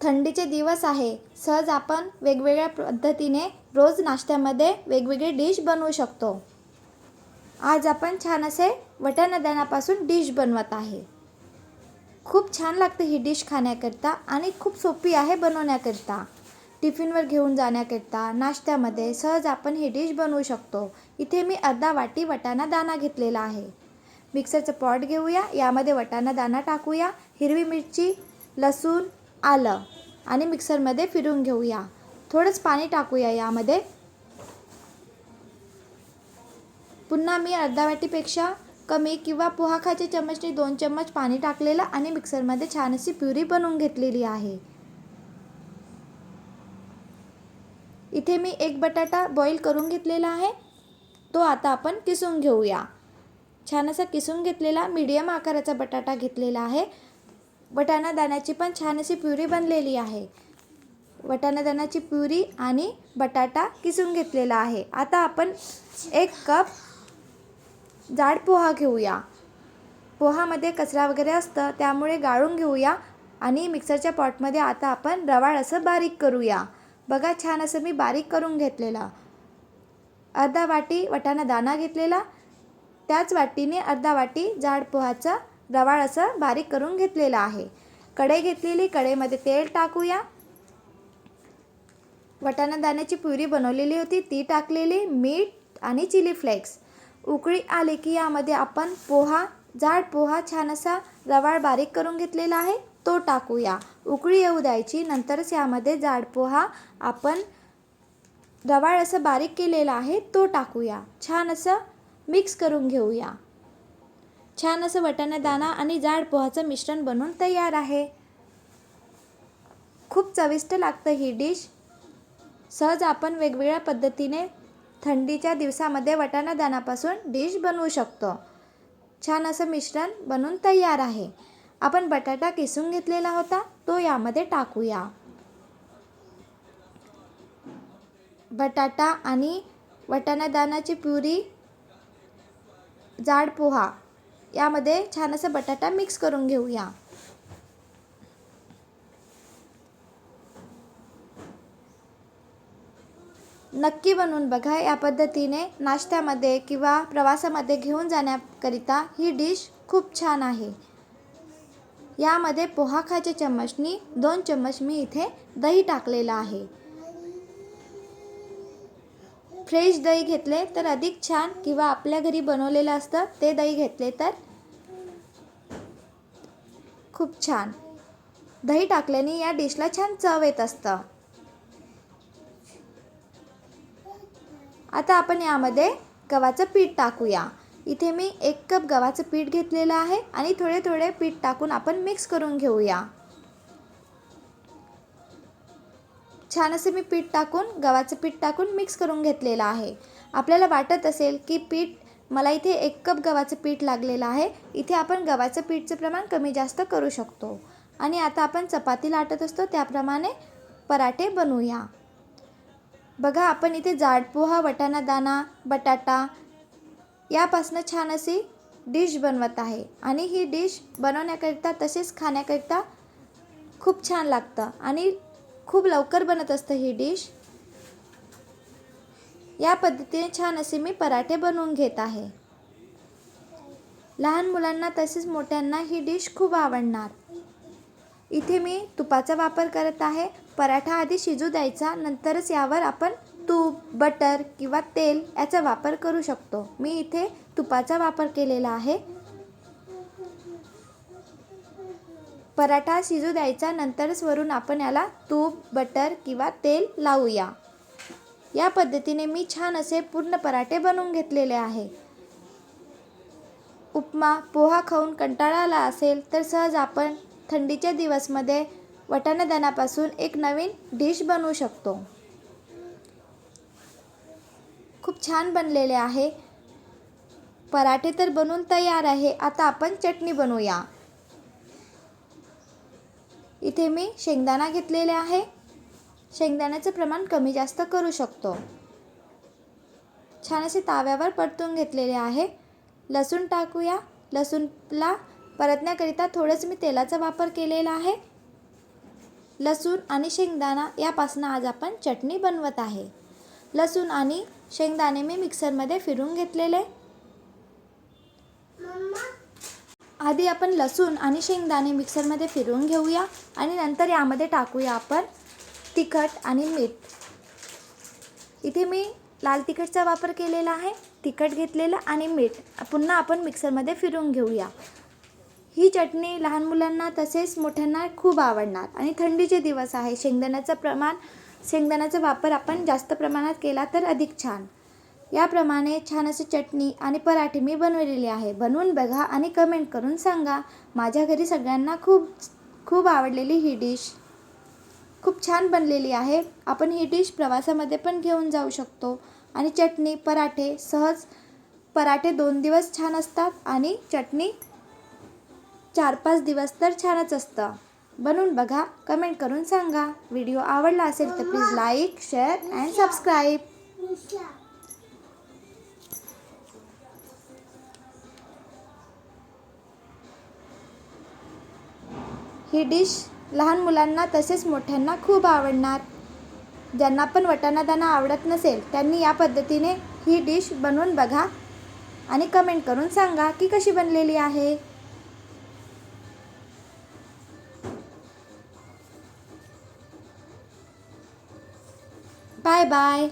थंडीचे दिवस आहे. सहज आपण वेगवेगळ्या पद्धतीने रोज नाश्त्यामध्ये वेगवेगळी डिश बनवू शकतो. आज आपण छान असे वटाणादाण्यापासून डिश बनवत आहे. खूप छान लागते ही डिश खाण्याकरता आणि खूप सोपी आहे बनवण्याकरता. टिफिनवर घेऊन जाण्याकरता नाश्त्यामध्ये सहज आपण ही डिश बनवू शकतो. इथे मी अर्धा वाटी वटाणा दाणा घेतलेला आहे. मिक्सरचं पॉट घेऊया यामध्ये वटाणा दाणा टाकूया हिरवी मिरची लसूण आलं. आणि मिक्सरमध्ये फिरून घेऊया. थोडंच पाणी टाकूया यामध्ये. पुन्हा मी अर्धा वाटीपेक्षा कमी किंवा पोहा खायच्या चम्मचने दोन चम्मच पाणी टाकलेलं आणि मिक्सरमध्ये छान अशी प्युरी बनवून घेतलेली आहे. इथे मी एक बटाटा बॉईल करून घेतलेला आहे. तो आता आपण किसून घेऊया. छान असा किसून घेतलेला मीडियम आकाराचा बटाटा घेतलेला आहे. वटाणा दाण्याची पण छान अशी प्युरी बनलेली आहे. वटाणा दाण्याची प्युरी आणि बटाटा किसून घेतलेला आहे. आता आपण एक कप जाड पोहा घेऊया. पोहामध्ये कचरा वगैरे असतं त्यामुळे गाळून घेऊया आणि मिक्सरच्या पॉटमध्ये आता आपण रवाळ असं बारीक करूया. बघा छान असं मी बारीक करून घेतलेला. अर्धा वाटी वटाणा दाणा घेतलेला. त्याच वाटीने अर्धा वाटी जाड पोहाचा रवाळ असं बारीक करून घेतलेलं आहे. कढई घेतलेली कढईमध्ये तेल टाकूया. वटाणा दाण्याची पुरी बनवलेली होती ती टाकलेली मीठ आणि चिली फ्लेक्स. उकळी आली की यामध्ये आपण पोहा जाड पोहा छान असा रवाळ बारीक करून घेतलेला आहे तो टाकूया. उकळी येऊ द्यायची नंतरच यामध्ये जाड पोहा आपण रवाळ असं बारीक केलेला आहे तो टाकूया. छान असं मिक्स करून घेऊया. छान असं वटाणादाणा आणि जाड पोहाचं मिश्रण बनवून तयार आहे. खूप चविष्ट लागतं ही डिश. सहज आपण वेगवेगळ्या पद्धतीने थंडीच्या दिवसामध्ये वटाणादानापासून डिश बनवू शकतो. छान असं मिश्रण बनवून तयार आहे. आपण बटाटा किसून घेतलेला होता तो यामध्ये टाकूया. बटाटा आणि वटाणादानाची प्युरी जाड पोहा यामध्ये छान असं बटाटा मिक्स करून घेऊया. नक्की बनवून बघा या पद्धतीने नाश्त्यामध्ये किंवा प्रवासामध्ये घेऊन जाण्याकरिता ही डिश खूप छान आहे. यामध्ये पोहा खायचे चम्मचनी दोन चम्मच मी इथे दही टाकलेलं आहे. फ्रेश दही घेतले तर अधिक छान किंवा आपल्या घरी बनवलेलं असतं ते दही घेतले तर खूप छान. दही टाकल्याने या डिशला छान चव येत असतं. आता आपण यामध्ये गव्हाचं पीठ टाकूया. इथे मी एक कप गव्हाचं पीठ घेतलेलं आहे आणि थोडे थोडे पीठ टाकून आपण मिक्स करून घेऊया. छान असे मी पीठ टाकून गव्हाचं पीठ टाकून मिक्स करून घेतलेलं आहे. आपल्याला वाटत असेल की पीठ मला इथे एक कप गव्हाचं पीठ लागलेलं आहे. इथे आपण गव्हाचं पीठचं प्रमाण कमी जास्त करू शकतो. आणि आता आपण चपाती लाटत असतो त्याप्रमाणे पराठे बनवूया. बघा आपण इथे जाड पोहा वटाणा दाणा बटाटा यापासनं छान अशी डिश बनवत आहे. आणि ही डिश बनवण्याकरिता तसेच खाण्याकरिता खूप छान लागतं. आणि खूप लवकर बनत असतं ही डिश. या पद्धतीने छान असे मी पराठे बनवून घेत आहे. लहान मुलांना तसेच मोठ्यांना ही डिश खूप आवडणार. इथे मी तुपाचा वापर करत आहे. पराठा आधी शिजू द्यायचा नंतरच यावर आपण तूप बटर किंवा तेल याचा वापर करू शकतो. मी इथे तुपाचा वापर केलेला आहे. पराठा शिजू द्यायचा नंतरच वरून आपण याला तूप बटर किंवा तेल लावूया. या पद्धतीने मी छान असे पूर्ण पराठे बनवून घेतलेले आहे. उपमा पोहा खाऊन कंटाळा आला असेल तर सहज आपण थंडीच्या दिवसमध्ये वटाणादानापासून एक नवीन डिश बनवू शकतो. खूप छान बनलेले आहे. पराठे तर बनवून तयार आहे. आता आपण चटणी बनवूया. इथे मी शेंगदाणा घेतलेले आहे. शेंगदाण्याचं प्रमाण कमी जास्त करू शकतो. छान असे ताव्यावर परतून घेतलेले आहे. लसूण टाकूया. लसूणला परतण्याकरिता थोडंच मी तेलाचा वापर केलेला आहे. लसूण आणि शेंगदाणा यापासून आज आपण चटणी बनवत आहे. लसूण आणि शेंगदाणे मी मिक्सरमध्ये फिरून घेतलेले. आधी आपण लसूण आणि शेंगदाणे मिक्सरमध्ये फिरवून घेऊया आणि नंतर यामध्ये टाकूया आपण तिखट आणि मीठ. इथे मी लाल तिखटचा वापर केलेला आहे तिखट घेतलेलं आणि मीठ. पुन्हा आपण मिक्सरमध्ये फिरवून घेऊया. ही चटणी लहान मुलांना तसेच मोठ्यांना खूप आवडणार आणि थंडीचे दिवस आहे. शेंगदाण्याचं प्रमाण शेंगदाण्याचा वापर आपण जास्त प्रमाणात केला तर अधिक छान. याप्रमाणे छान अशी चटणी आणि पराठे मी बनवलेली आहे. बनवून बघा आणि कमेंट करून सांगा. माझ्या घरी सगळ्यांना खूप खूप आवडलेली ही डिश खूप छान बनलेली आहे. आपण ही डिश प्रवासामध्ये पण घेऊन जाऊ शकतो. आणि चटणी पराठे सहज पराठे दोन दिवस छान असतात आणि चटणी चार पाच दिवस तर छानच असतं. बनवून बघा कमेंट करून सांगा. व्हिडिओ आवडला असेल तर please like share and subscribe he dish लहान मुलांना तसेच मोठ्यांना खूप आवडणार. ज्यांना पण वटाणा दाणा आवडत नसेल त्यांनी या पद्धतीने ही डिश बनवून बघा आणि कमेंट करून सांगा की कशी बनलेली आहे. Bye bye.